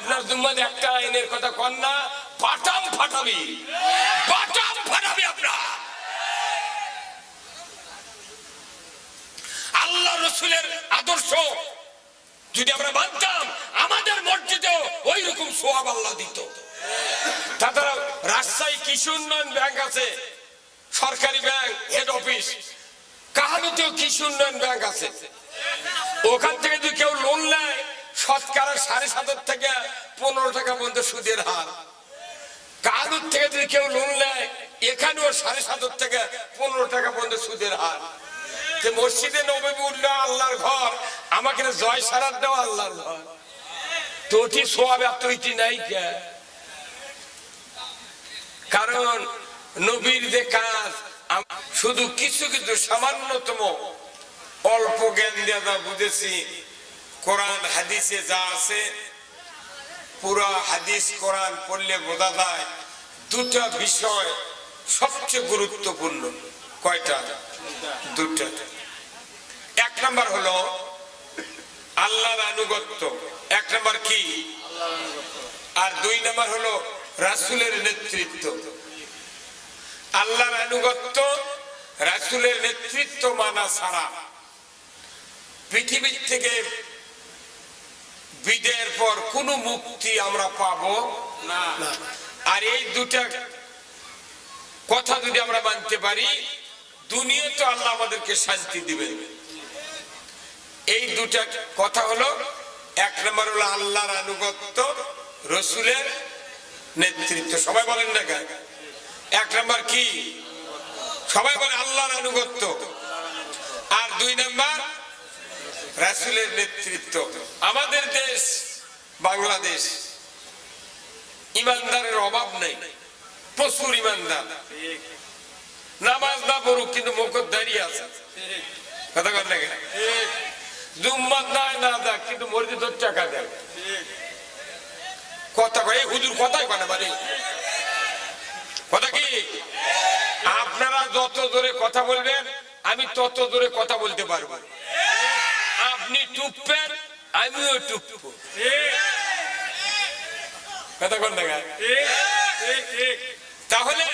আপনার জুম্মাতে একটা আইনের কথা কন না, বাটাম ফাটাবি বাটাম ফাটাবি আপনার। আল্লাহ রসুলের আদর্শ, যদি আমরা মানতাম, আমাদের মসজিদেও ওই রকম সোয়াব আল্লাহ দিত। তাছাড়া রাজশাহী কৃষি উন্নয়ন ব্যাংক আছে, সরকারি ব্যাংক হেড অফিস কাহালুতেও কৃষি উন্নয়ন ব্যাংক আছে। ওখান থেকে শতকরা সাড়ে সাতের থেকে পনেরো টাকা পর্যন্ত সুদের হার। কারুর থেকে যদি কেউ লোন নেয়, এখানেও সাড়ে সাতের থেকে পনেরো টাকা পর্যন্ত সুদের হার। যে মসজিদে নবী উল্লাহ আল্লাহর ঘর, আমাকে জয় সারার দেওয়া আল্লাহর ঘর। তো ওটি সোয়াব ইটি নাই কারণ নবীর যে কাজ শুধু কিছু কিছু সামান্যতম, অল্প জ্ঞান দিয়ে বুঝেছি কোরআন হাদিসে যা আছে, পুরো হাদিস কোরআন পড়লে বোঝা যায় দুটা বিষয় সবচেয়ে গুরুত্বপূর্ণ। কয়টা? দুটা। এক নাম্বার হলো আল্লাহর আনুগত্য। এক নাম্বার কি? আর দুই নাম্বার হলো রাসূলের নেতৃত্ব। আল্লাহর আনুগত্য রাসূলের নেতৃত্ব মানা ছাড়া পৃথিবীর থেকে বিদায়ের পর কোনো মুক্তি আমরা পাব না। আর এই দুটা কথা যদি আমরা মানতে পারি দুনিয়া তো আল্লাহ আমাদেরকে শান্তি দিবেন। এই দুটা কথা হলো এক নম্বর হলো আল্লাহর আনুগত্য রসুলের নেতৃত্ব। সবাই বলেন না কেন? এক নম্বর কি? সবাই বলে আল্লাহর আনুগত্য। আর দুই নম্বর রাসুলের নেতৃত্ব। আমাদের দেশ, বাংলাদেশ, ইমানদারের অভাব নেই, প্রচুর ইমানদার। নামাজ না পড়ুক, কিন্তু মুখত দাঁড়িয়ে আছে। কথা না দেখ কিন্তু মসজিদ টাকা কথা কয় হুজুর কথাই মানে মানে কথা কি? আপনারা যত জোরে কথা বলবেন, আমি তত জোরে কথা বলতে পারব। আপনি টুপবেন আমিও টুপবো কথা কোন তাহলে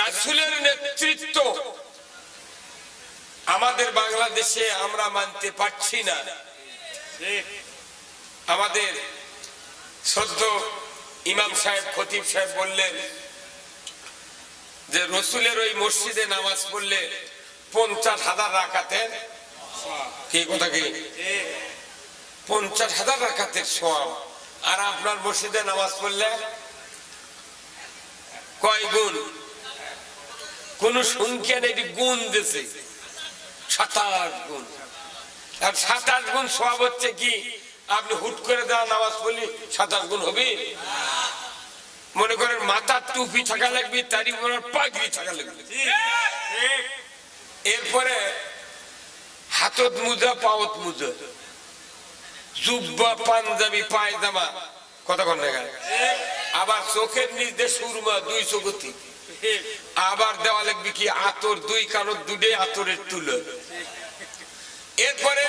রাসুলের নেতৃত্ব আমাদের বাংলাদেশে আমরা মানতে পারছি না। আমাদের সদ্য ইমাম সাহেব, খতিব সাহেব বললেন যে, রসুলের ওই মসজিদে নামাজ পড়লে পঞ্চাশ হাজার রাখাতেন কি কথা কি? পঞ্চাশ হাজার রাখাতের সোয়াব আর আপনার মসজিদে নামাজ পড়লে? কয় গুণ? কোন সংখ্যা নেই গুণ দিছে। সাতাশ গুণ। আর সাতাশ গুণ সব হচ্ছে কি? আপনি হুট করে দেওয়া নামাজ পড়লি সাতাশ গুণ হবে? মনে করেন মাথার টুপি থাকা লাগবে তারই পাগড়ি থাকা লাগবে। এরপরে হাতত মুজা পাওত মুজা। জুব্বা পাঞ্জাবি পায়জামা। কথা কন আবার চোখের নিচ দিয়ে সুরমা দুই চোখতি। আবার দেওয়া লাগবে কি আতর দুই কানত দুটে আতরের তুলো। এরপরে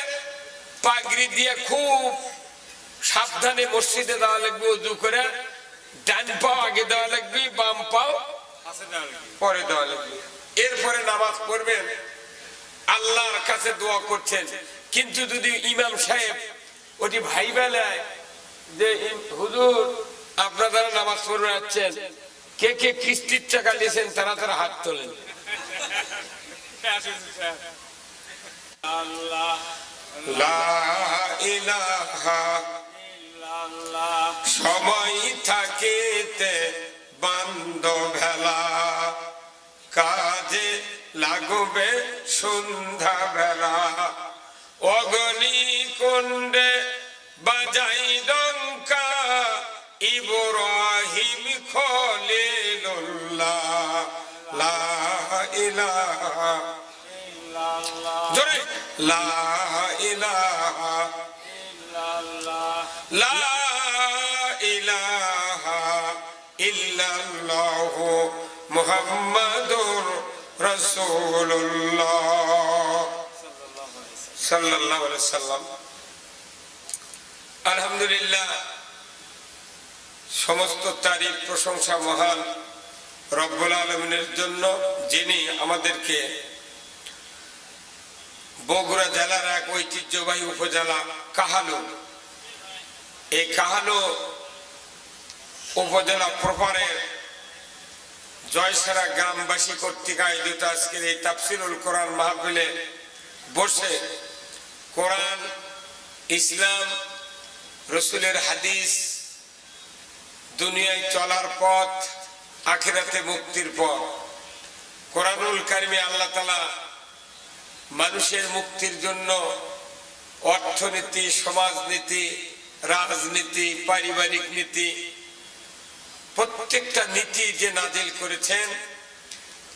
পাগড়ি দিয়ে খুব সাবধানে মসজিদে দেওয়া লাগবে উজু করে। ডান পাও আগে দেওয়া লাগবে বাম পাও পরে দেওয়া লাগবে। এরপরে নামাজ পড়বেন। আল্লাহর কাছে দোয়া করছেন। কিন্তু যদি ইমাম সাহেব ওটি ভাই বেলায় যে হুজুর আপনারা যারা নামাজ পড়ে যাচ্ছেন কে কে কিস্তির টাকা দিয়েছেন তারা তারা হাত তোলেন। লা ইলাহা সময় থাকিতে বন্ধ ভেলা। কাজে লাগবে সন্ধ্যা বেলা অগনি কুণ্ডে বাজাই ডঙ্কা ইব্রাহিম খলিলুল্লাহ, লা ইলাহা জোরে, লা ইলাহা লা ইলাহা সাল্লাম। আলহামদুলিল্লাহ, সমস্ত তারিখ প্রশংসা মহান রব্বুল আলমিনের জন্য, যিনি আমাদেরকে বগুড়া জেলার এক ঐতিহ্যবাহী উপজেলা কাহালু, এই কাহালু উপজেলা প্রপারের জয়সারা গ্রামবাসী কর্তৃক আয়োজিত আজকের এই তাফসিরুল কোরআন মাহফিলে বসে কোরআন, ইসলাম, রসুলের হাদিস, দুনিয়ায় চলার পথ, আখেরাতে মুক্তির পথ। কোরআনুল কারিমে আল্লাহ তালা মানুষের মুক্তির জন্য অর্থনীতি, সমাজনীতি, রাজনীতি, পারিবারিক নীতি প্রত্যেকটা নীতি যে নাজিল করেছেন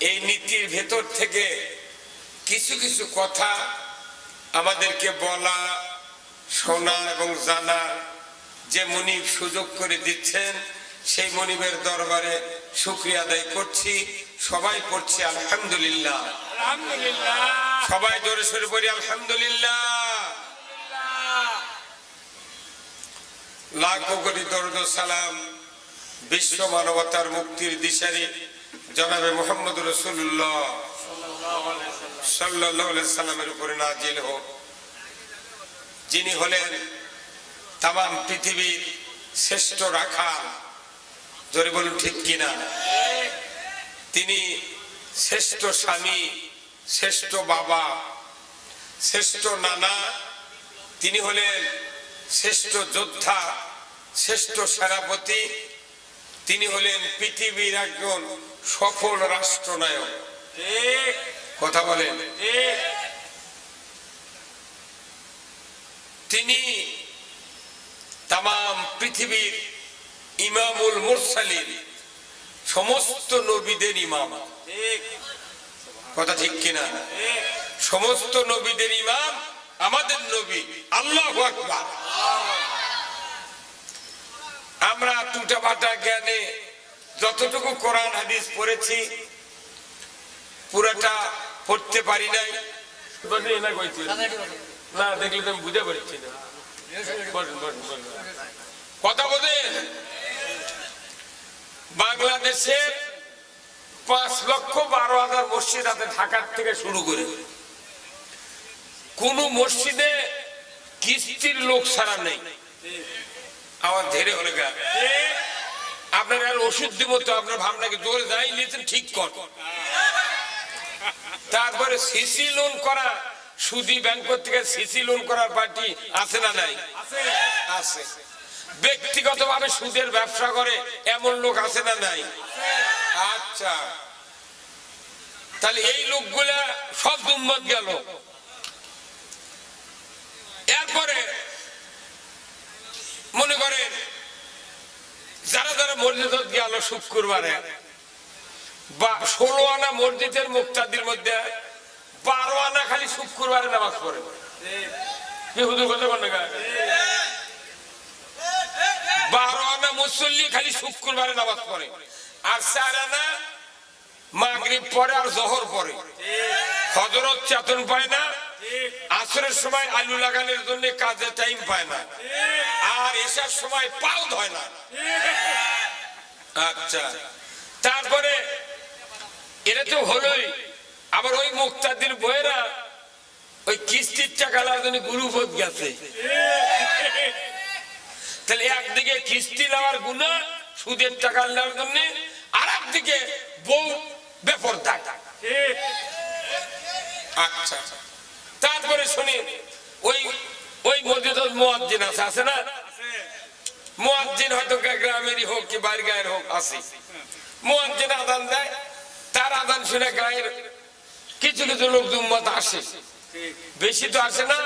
এই নীতির ভেতর থেকে কিছু কিছু কথা আমাদেরকে বলা শোনা এবং জানা যে মনিব সুযোগ করে দিচ্ছেন সেই মনিবের দরবারে শুক্রিয়া আদায় করছি। সবাই পড়ছি আলহামদুলিল্লাহ। আলহামদুলিল্লাহ। সবাই জোরে সরে পড়ি আলহামদুলিল্লাহ। লাখো কোটি দরুদ সালাম। বিশ্ব মানবতার মুক্তির দিশারি জনাবে মোহাম্মদ রসুল্লাহ সাল্লাহ সাল্লামের উপরে নাজিল হোক। যিনি হলেন তাম পৃথিবীর শ্রেষ্ঠ রাখা জোরে বলুন ঠিক কিনা? তিনি শ্রেষ্ঠ স্বামী, শ্রেষ্ঠ বাবা, শ্রেষ্ঠ নানা। তিনি হলেন শ্রেষ্ঠ যোদ্ধা, শ্রেষ্ঠ সেনাপতি তিনি হলেন পৃথিবীর একজন সফল রাষ্ট্রনায়ক। কথা বলেন। তিনি তাম পৃথিবীর ইমামুল মুরসালিন সমস্ত নবীদের ইমাম। কথা ঠিক কিনা? সমস্ত নবীদের ইমাম আমাদের নবী আল্লাহ আকবার। আমরা টুটা বাটা জ্ঞানে যতটুকু কোরআন হাদিস পড়েছি পুরাটা পড়তে পারি নাই। না দেখলে তো আমি বুঝে পারছি না। বলেন, বলেন, বলেন। কথা বলেন। বাংলাদেশের পাঁচ লক্ষ বারো হাজার মসজিদ আছে ঢাকার থেকে শুরু করে। কোন মসজিদে কিস্তির লোক ছাড়া নেই। আমার ধীরে হলে গা। আপনার আর ওষুধ দিব তো আপনার ভাবনাকে জোরে যাই নিয়েছেন ঠিক কর। তারপরে সিসি লোন করা সুদি ব্যাংক থেকে সিসি লোন করার পার্টি আছে না নাই? আছে। আছে। ব্যক্তিগতভাবে সুদের ব্যবসা করে এমন লোক আছে না নাই? আচ্ছা। তাহলে এই লোকগুলা সব দুম্মত গেল। এরপরে মনে করেন, যারা যারা মসজিদ গেল শুক্রবারে বা ষোলো আনা মসজিদের মুক্তাদির মধ্যে বারো আনা খালি শুক্রবারে নামাজ পড়ে। বারো আনা মুসল্লি খালি শুক্রবারে নামাজ পড়ে, আর চার আনা মাগরিব পরে আর জহর পরে হজরত চেতন পায় না আসরের সময় আলু লাগানোর জন্য কাজে টাইম পায় না। আর এসার সময় পাও ধয় না। আচ্ছা। তারপরে এটা তো হলোই। আবার ওই মুক্তাদির বইয়েরা ওই কিস্তির টাকা লাগানো গুরুপদ গেছে। তাহলে একদিকে কিস্তি নেওয়ার গুণা, সুদের টাকা নেওয়ার জন্য, আর একদিকে বউ বেপর ঠিক আচ্ছা। তারপরে শুনি, ওই ওই মসজিদ মোয়াজ্জিন আছে আছে না? মোয়াজ্জিন হয়তো গ্রামেরই হোক কি বাড়ি গায়ের হোক, আছে। মোয়াজ্জিন আদান দেয়, তার আদান শুনে গায়ের কিছু কিছু লোক জুম্মত আসে। বেশি তো আসে না,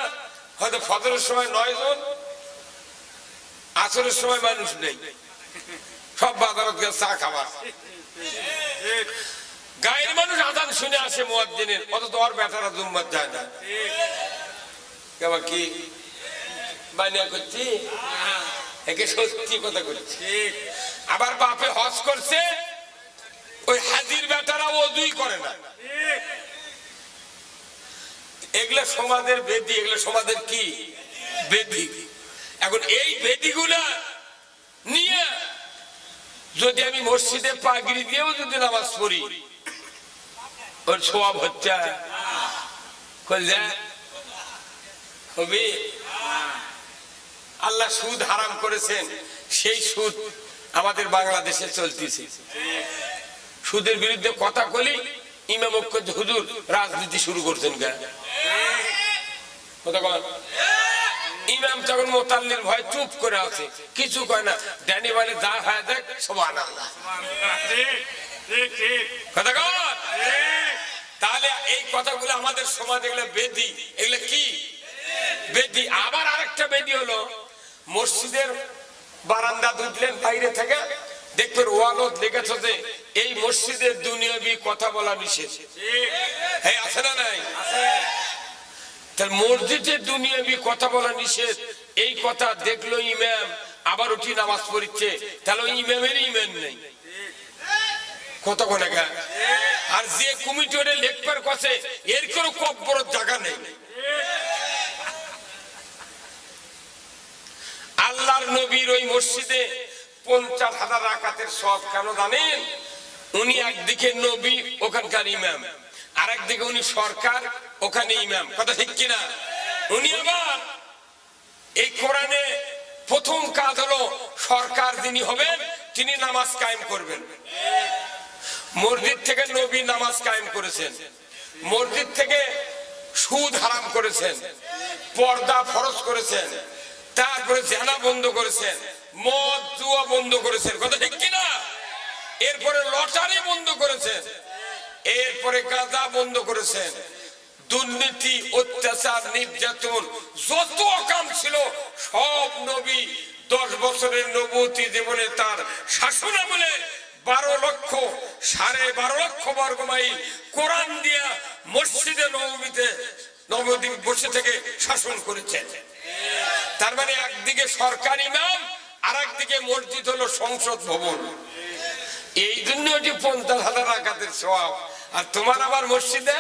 হয়তো ফজরের সময় নয় জন, আসরের সময় মানুষ নেই। সব বাজারত গেছে চা খাবার গায়ের মানুষ আদান শুনে আসে মোয়াজ্জিনের অত তো আর বেটারা জুম্মত যায় না। কেমন কি বানিয়া করছি? একে সত্যি কথা করছি আবার বাপে হজ করছে ওই হাজির বেটারা ওজুই করে না। এগুলো সমাজের বেদি এগুলো সমাজের কি? বেদি। এখন এই বেদিগুলা নিয়ে যদি আমি মসজিদে পাগড়ি দিয়েও যদি নামাজ পড়ি ওর সোয়াব হচ্ছে কই যা? হবে। আল্লাহ সুদ হারাম করেছেন, সেই সুদ আমাদের বাংলাদেশে চলতেছে। সুদের বিরুদ্ধে কথা বলি, ইমাম হুজুর রাজনীতি শুরু করছেন কেন। ইমাম তখন মোতাল্লির ভয় চুপ করে আছে, কিছু কয় না, ড্যানি বলে যা হয় দেখ কথা তাহলে এই কথাগুলো আমাদের সমাজে এগুলো বেদি, এগুলো কি? বেদি, আবার আরেকটা বেদি হলো, মসজিদের বারান্দা ঢুকলেন বাইরে থেকে দেখবেন ওয়ালত যে, এই মসজিদের দুনিয়াবি কথা বলা নিষেধ। হ্যাঁ আছে না নাই? তাহলে মসজিদে দুনিয়াবি কথা বলা নিষেধ। এই কথা দেখল আবার উঠি নামাজ পড়িচ্ছে। তাহলে ইমামের ইমান নেই। কত কোনে আর যে কমিটিরে লেখবার কাছে এর কোনো কব্বর জায়গা নেই। আল্লাহর নবীর ওই মসজিদে পঞ্চাশ হাজার রাকাতের সব কেন জানেন? উনি একদিকে নবী, ওখানকার ইমাম। আর একদিকে উনি সরকার, ওখানে ইমাম। কথা ঠিক কিনা? উনি আবার এই কোরআনে প্রথম কাজ হলো সরকার যিনি হবেন, তিনি নামাজ কায়েম করবেন। মসজিদ থেকে নবী নামাজ কায়েম করেছেন। মসজিদ থেকে সুদ হারাম করেছেন। পর্দা ফরজ করেছেন। তারপরে জেনা বন্ধ করেছেন, মদ, জুয়া বন্ধ করেছেন, কথা ঠিক কিনা? এরপরে লটারি বন্ধ করেছেন, এরপরে গাঁজা বন্ধ করেছেন, দুর্নীতি, অত্যাচার, নির্যাতন, যত অকাম ছিল, সব নবী দশ বছরের নবতী জীবনে তার শাসন আমলে বারো লক্ষ, সাড়ে বারো লক্ষ বর্গ মাইল কোরআন দিয়া মসজিদে নবমীতে নবদ্বীপ বসে থেকে শাসন করেছেন। তার মানে একদিকে সরকার ইমাম আর একদিকে মসজিদ হলো সংসদ ভবন। এই জন্য ওটি পঞ্চাশ হাজার আকাতের সব আর তোমার আবার মসজিদে?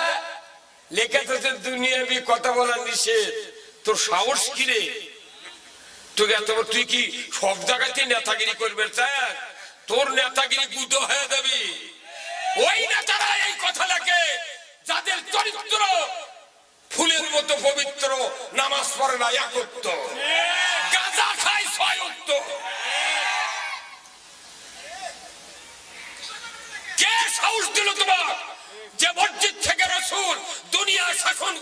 লেখা থাকে দুনিয়াবি কথা বলার নিষেধ। তোর সাহস কি রে? তুই এত তুই কি সব জায়গাতে নেতাগিরি করবে চায় তোর নেতাগিরি গুটো হয়ে যাবি। ওই নেতারা এই কথা লেখে, যাদের চরিত্র ফুলের মতো পবিত্র নামাজ পড়ে না একত্র গাঁজা খায় কে সাহস দিল তোমার? যে মসজিদ থেকে রসুল দুনিয়া শাসন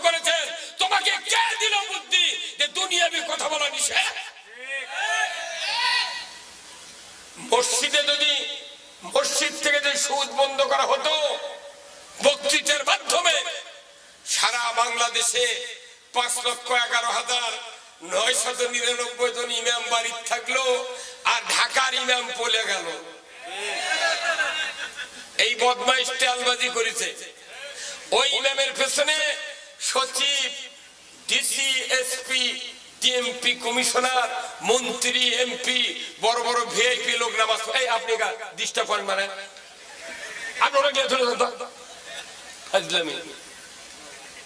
তোমাকে কে দিল বুদ্ধি যে কথা বলা নিষেধ? মসজিদে যদি মসজিদ থেকে যদি সুদ বন্ধ করা হতো বাংলাদেশে পাঁচ লক্ষ এগারো হাজার নয় শত নিরানব্বই জন ইমাম বাড়ির থাকল আর ঢাকার ইমাম পলে গেল। এই বদমাইশ তেলবাজি করেছে। ওই ইমামের পেছনে সচিব ডিসি এসপি টিএমপি কমিশনার, মন্ত্রী এমপি বড় বড় ভিআইপি লোক নামাজ। এই, আপনি ডিস্টার্ব করেন মানে। আপনারা গিয়ে চলে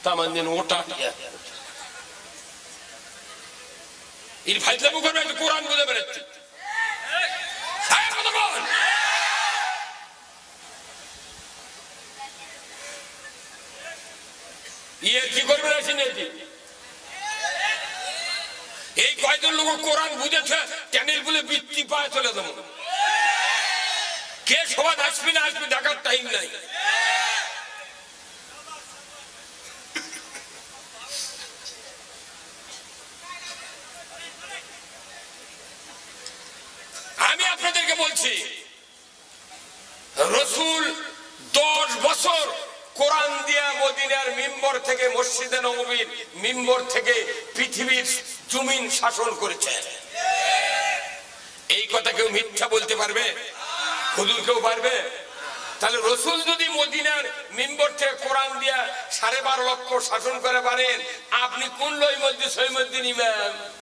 যান তো। ফাজলামি ওটা এই ফাজলামি করবে একটা কোরআন বুঝে বেড়াচ্ছে বল। ইয়ে কি করবে এই কয়জন লোক কোরআন বুঝেছে, চ্যানেল বলে বৃত্তি পায় চলে যাব কে সবাই আসবি না আসবি, দেখার টাইম নাই আমি আপনাদেরকে বলছি, রসুল দশ বছর কোরআন দিয়া মদিনার মিম্বর থেকে মসজিদে নবীর মিম্বর থেকে পৃথিবীর জমিন শাসন করেছেন। এই কথা কেউ মিথ্যা বলতে পারবে? হুজুর কেউ পারবে? তাহলে রসুল যদি মদিনার মিম্বর থেকে কোরআন দিয়া সাড়ে বারো লক্ষ শাসন করে পারেন, আপনি কোন লই মধ্যে সৈমদ্দিন ইমাম?